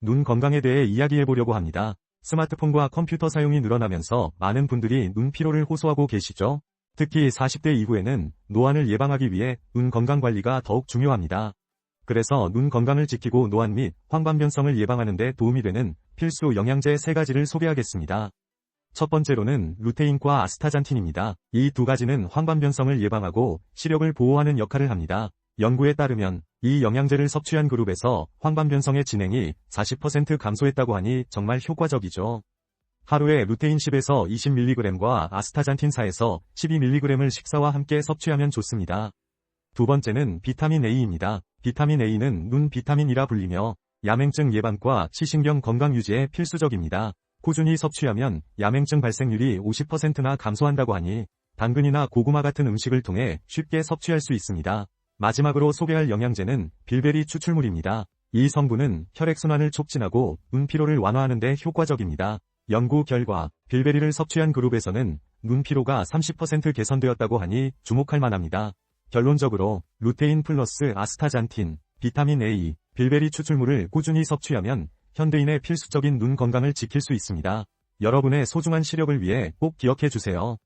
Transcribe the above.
눈 건강에 대해 이야기해 보려고 합니다. 스마트폰과 컴퓨터 사용이 늘어나면서 많은 분들이 눈 피로를 호소하고 계시죠? 특히 40대 이후에는 노안을 예방하기 위해 눈 건강 관리가 더욱 중요합니다. 그래서 눈 건강을 지키고 노안 및 황반변성을 예방하는 데 도움이 되는 필수 영양제 3가지를 소개하겠습니다. 첫 번째로는 루테인과 아스타잔틴입니다. 이 두 가지는 황반변성을 예방하고 시력을 보호하는 역할을 합니다. 연구에 따르면 이 영양제를 섭취한 그룹에서 황반변성의 진행이 40% 감소했다고 하니 정말 효과적이죠. 하루에 루테인 10에서 20mg과 아스타잔틴 4에서 12mg을 식사와 함께 섭취하면 좋습니다. 두 번째는 비타민 A입니다. 비타민 A는 눈 비타민이라 불리며 야맹증 예방과 시신경 건강 유지에 필수적입니다. 꾸준히 섭취하면 야맹증 발생률이 50%나 감소한다고 하니 당근이나 고구마 같은 음식을 통해 쉽게 섭취할 수 있습니다. 마지막으로 소개할 영양제는 빌베리 추출물입니다. 이 성분은 혈액순환을 촉진하고 눈 피로를 완화하는 데 효과적입니다. 연구 결과 빌베리를 섭취한 그룹에서는 눈 피로가 30% 개선되었다고 하니 주목할 만합니다. 결론적으로 루테인 플러스 아스타잔틴, 비타민 A, 빌베리 추출물을 꾸준히 섭취하면 현대인의 필수적인 눈 건강을 지킬 수 있습니다. 여러분의 소중한 시력을 위해 꼭 기억해 주세요.